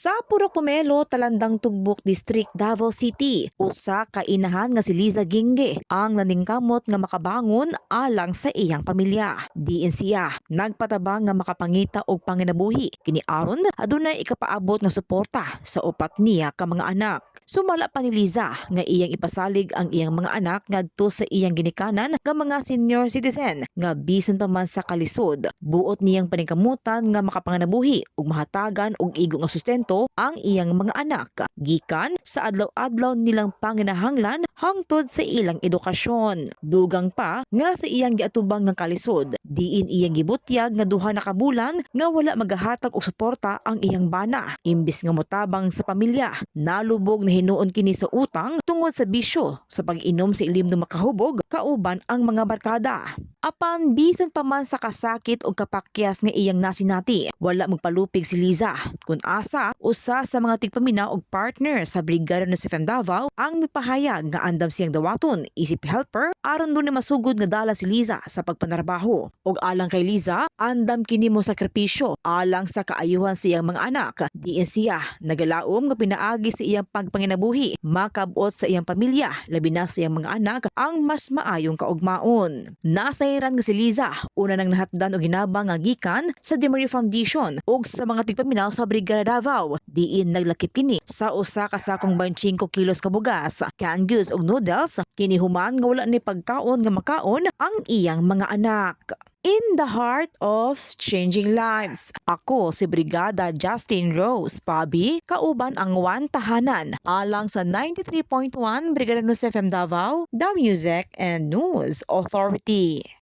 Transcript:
Sa Purok Pomelo, Talandang Tugbok District, Davao City, usa ka inahan nga si Liza Ginge ang naningkamot nga makabangon alang sa iyang pamilya. Diin siya nagpatabang nga makapangita og panginabuhi. Kini aron adunay ikapaabot nga suporta sa upat niya ka mga anak. Sumala pa ni Liza nga iyang ipasalig ang iyang mga anak ngadto sa iyang ginikanan nga mga senior citizen nga bisan pa man sa kalisod. Buot niyang paningkamutan nga makapanganabuhi ug mahatagan og igo nga sustento ang iyang mga anak gikan sa adlaw-adlaw nilang panginahanglan hangtod sa ilang edukasyon. Dugang pa nga sa iyang giatubang nga kalisod, diin iyang gibutyag nga duha na kabulan nga wala magahatag og suporta ang iyang bana. Imbis nga motabang sa pamilya, nalubog na hinuon kini sa utang tungod sa bisyo sa pag-inom sa ilim ng makahubog kauban ang mga barkada. Apan bisan pa man sa kasakit o kapakyas nga iyang nasinati, wala magpalupig si Liza. Kun asa, usa sa mga tigpaminaw og partner sa brigada ng SFM Davao ang mipahayag nga andam siyang dawaton isip helper aron doon masugod nga dala si Liza sa pagpanarbaho. Og alang kay Liza, andam kini mo sakripisyo alang sa kaayuhan sa iyang mga anak. Diin siya nagalaom nga pinaagi sa iyang pagpanginabuhi, makabot sa iyang pamilya, labi na sa iyang mga anak ang mas maayong kaugmaon. Nasairan nga si Liza, una nang nahatdan og ginabang nga gikan sa Demery Foundation ug sa mga tigpaminaw sa Brigada Davao. Diin naglakip kini sa usa ka sakong 25 kilos ka bugas, canned goods ug noodles, kini human nga wala ni pagkaon nga makaon ang iyang mga anak. In the heart of changing lives. Ako si Brigada Justin Rose Pabi, kauban ang One Tahanan, alang sa 93.1 Brigada News FM Davao, The Music and News Authority.